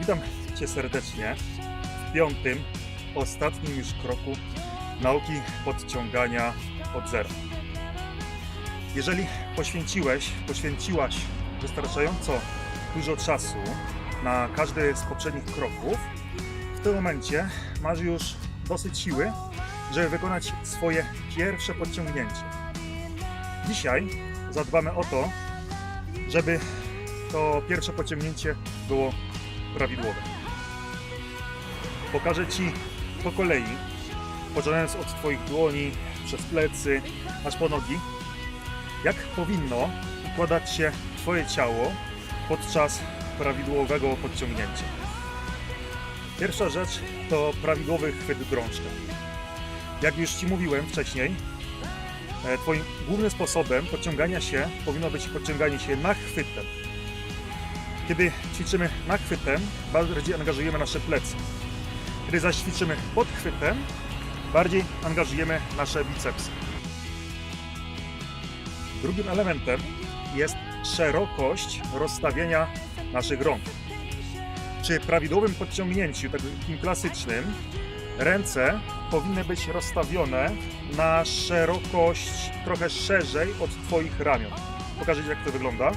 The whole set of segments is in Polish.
Witam Cię serdecznie w piątym, ostatnim już kroku nauki podciągania od zera. Jeżeli poświęciłeś, poświęciłaś wystarczająco dużo czasu na każdy z poprzednich kroków, w tym momencie masz już dosyć siły, żeby wykonać swoje pierwsze podciągnięcie. Dzisiaj zadbamy o to, żeby to pierwsze pociągnięcie było prawidłowe. Pokażę Ci po kolei, poczynając od Twoich dłoni, przez plecy, aż po nogi, jak powinno układać się Twoje ciało podczas prawidłowego podciągnięcia. Pierwsza rzecz to prawidłowy chwyt drążka. Jak już Ci mówiłem wcześniej, e, Twoim głównym sposobem podciągania się powinno być podciąganie się nachwytem. Kiedy ćwiczymy nachwytem, bardziej angażujemy nasze plecy. Kiedy zaś ćwiczymy podchwytem, bardziej angażujemy nasze bicepsy. Drugim elementem jest szerokość rozstawienia naszych rąk. Przy prawidłowym podciągnięciu, takim klasycznym, ręce powinny być rozstawione na szerokość trochę szerzej od Twoich ramion. Pokażę Ci, jak to wygląda.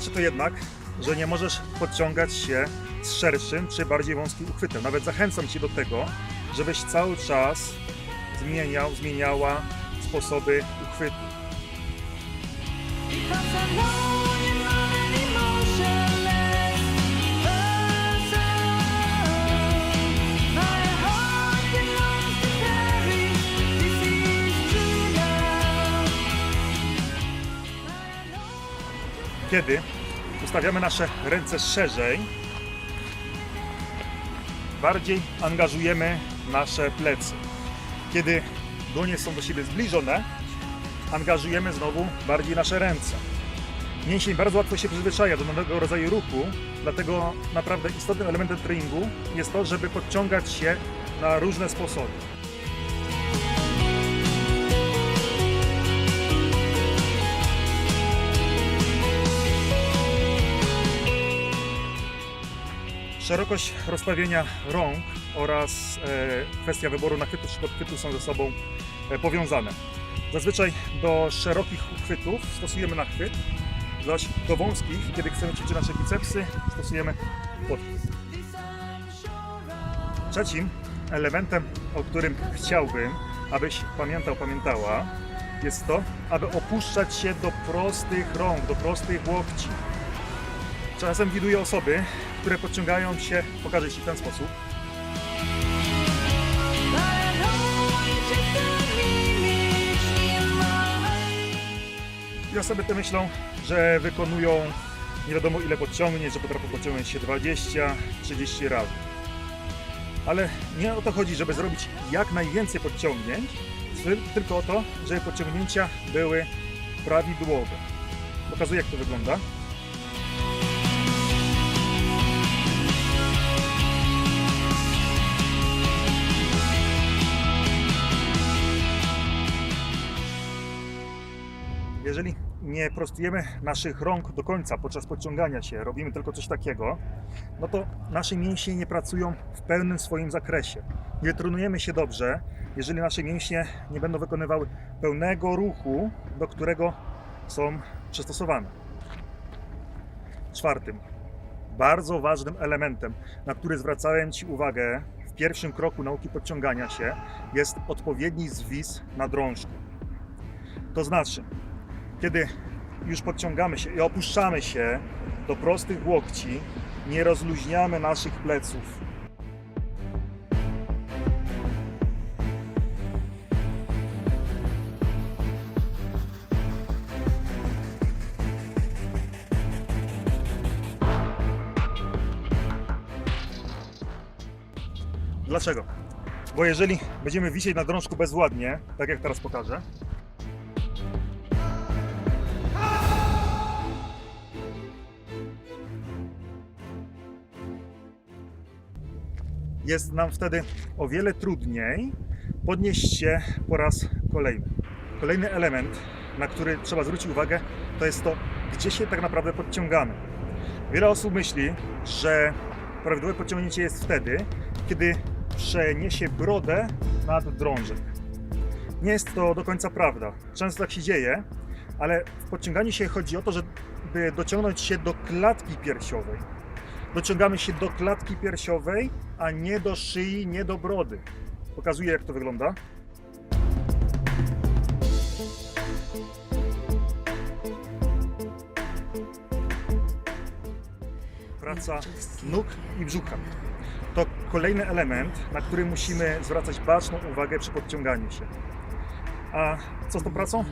Znaczy to jednak, że nie możesz podciągać się z szerszym czy bardziej wąskim uchwytem. Nawet zachęcam Cię do tego, żebyś cały czas zmieniał, zmieniała sposoby uchwytu. Kiedy ustawiamy nasze ręce szerzej, bardziej angażujemy nasze plecy. Kiedy dłonie są do siebie zbliżone, angażujemy znowu bardziej nasze ręce. Mięsień bardzo łatwo się przyzwyczaja do nowego rodzaju ruchu, dlatego naprawdę istotnym elementem treningu jest to, żeby podciągać się na różne sposoby. Szerokość rozstawienia rąk oraz e, kwestia wyboru nachwytu czy podchwytu są ze sobą e, powiązane. Zazwyczaj do szerokich uchwytów stosujemy nachwyt, zaś do wąskich, kiedy chcemy ćwiczyć nasze bicepsy, stosujemy podchwyt. Trzecim elementem, o którym chciałbym, abyś pamiętał, pamiętała, jest to, aby opuszczać się do prostych rąk, do prostych łokci. Czasem widuję osoby, które podciągają się, pokażę Ci w ten sposób. I osoby te myślą, że wykonują nie wiadomo ile podciągnięć, że potrafią podciągnąć się 20, 30 razy. Ale nie o to chodzi, żeby zrobić jak najwięcej podciągnięć, ty- tylko o to, żeby podciągnięcia były prawidłowe. Pokazuję jak to wygląda. Jeżeli nie prostujemy naszych rąk do końca podczas podciągania się, robimy tylko coś takiego, no to nasze mięśnie nie pracują w pełnym swoim zakresie. Nie trenujemy się dobrze, jeżeli nasze mięśnie nie będą wykonywały pełnego ruchu, do którego są przystosowane. Czwartym, bardzo ważnym elementem, na który zwracałem Ci uwagę w pierwszym kroku nauki podciągania się, jest odpowiedni zwis na drążku. To znaczy, kiedy już podciągamy się i opuszczamy się do prostych łokci, nie rozluźniamy naszych pleców. Dlaczego? Bo jeżeli będziemy wisieć na drążku bezładnie, tak jak teraz pokażę, jest nam wtedy o wiele trudniej podnieść się po raz kolejny. Kolejny element, na który trzeba zwrócić uwagę, to jest to, gdzie się tak naprawdę podciągamy. Wiele osób myśli, że prawidłowe podciągnięcie jest wtedy, kiedy przeniesie brodę nad drążek. Nie jest to do końca prawda. Często tak się dzieje, ale w podciąganiu się chodzi o to, żeby dociągnąć się do klatki piersiowej. Dociągamy się do klatki piersiowej, a nie do szyi, nie do brody. Pokazuję, jak to wygląda. Praca nóg i brzucha. To kolejny element, na który musimy zwracać baczną uwagę przy podciąganiu się. A co z tą pracą?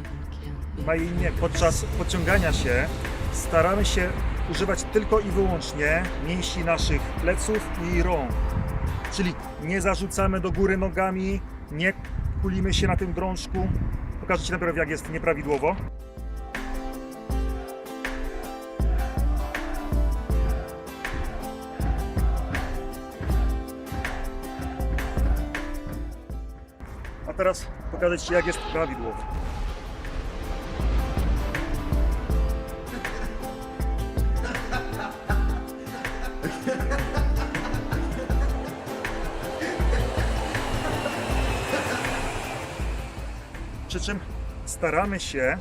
Ma jej imię. Podczas podciągania się staramy się używać tylko i wyłącznie mięśni naszych pleców i rąk. Czyli nie zarzucamy do góry nogami, nie kulimy się na tym drążku. Pokażę Ci najpierw, jak jest nieprawidłowo. A teraz pokażę Ci, jak jest prawidłowo. Czym staramy się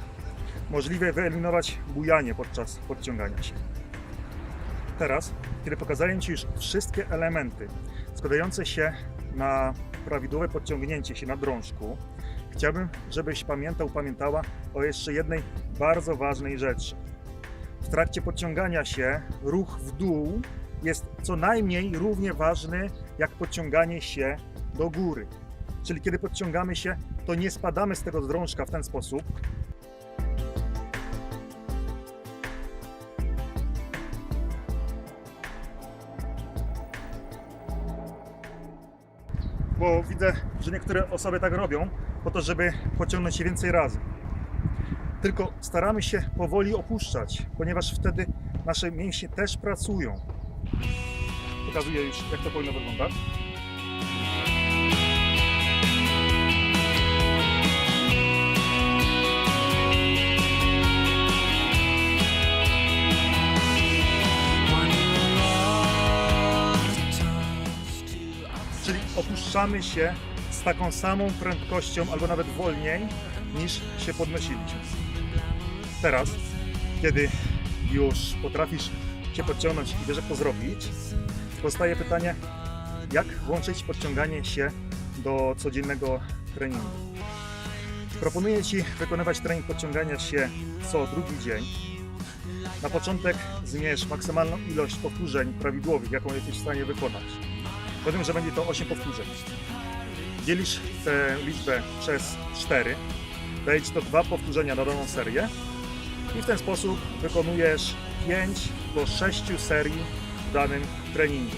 możliwie wyeliminować bujanie podczas podciągania się. Teraz, kiedy pokazałem Ci już wszystkie elementy składające się na prawidłowe podciągnięcie się na drążku, chciałbym, żebyś pamiętał, pamiętała o jeszcze jednej bardzo ważnej rzeczy. W trakcie podciągania się ruch w dół jest co najmniej równie ważny jak podciąganie się do góry. Czyli kiedy podciągamy się, to nie spadamy z tego drążka w ten sposób. Bo widzę, że niektóre osoby tak robią, po to, żeby pociągnąć się więcej razy. Tylko staramy się powoli opuszczać, ponieważ wtedy nasze mięśnie też pracują. Pokazuję już, jak to powinno wyglądać. Opuszczamy się z taką samą prędkością, albo nawet wolniej, niż się podnosiliśmy. Teraz, kiedy już potrafisz się podciągnąć i wiesz, jak to zrobić, powstaje pytanie, jak włączyć podciąganie się do codziennego treningu. Proponuję Ci wykonywać trening podciągania się co drugi dzień. Na początek zmierz maksymalną ilość powtórzeń prawidłowych, jaką jesteś w stanie wykonać. Powiem, że będzie to 8 powtórzeń. Dzielisz tę liczbę przez 4, daje Ci to dwa powtórzenia na daną serię i w ten sposób wykonujesz 5 do 6 serii w danym treningu.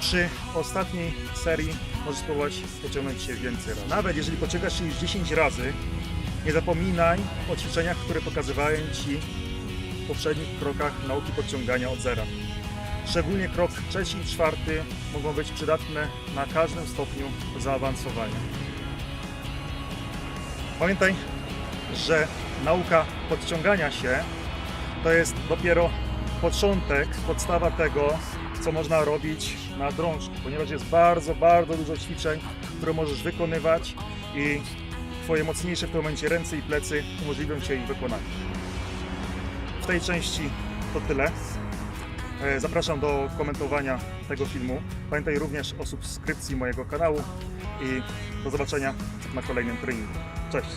Przy ostatniej serii możesz spróbować pociągnąć się więcej razy. Nawet jeżeli pociągasz się już 10 razy, nie zapominaj o ćwiczeniach, które pokazywałem Ci w poprzednich krokach nauki podciągania od zera. Szczególnie krok trzeci i czwarty mogą być przydatne na każdym stopniu zaawansowania. Pamiętaj, że nauka podciągania się to jest dopiero początek, podstawa tego, co można robić na drążku, ponieważ jest bardzo, bardzo dużo ćwiczeń, które możesz wykonywać i Twoje mocniejsze w tym momencie ręce i plecy umożliwią Ci ich wykonanie. W tej części to tyle. E, Zapraszam do komentowania tego filmu. Pamiętaj również o subskrypcji mojego kanału i do zobaczenia na kolejnym treningu. Cześć!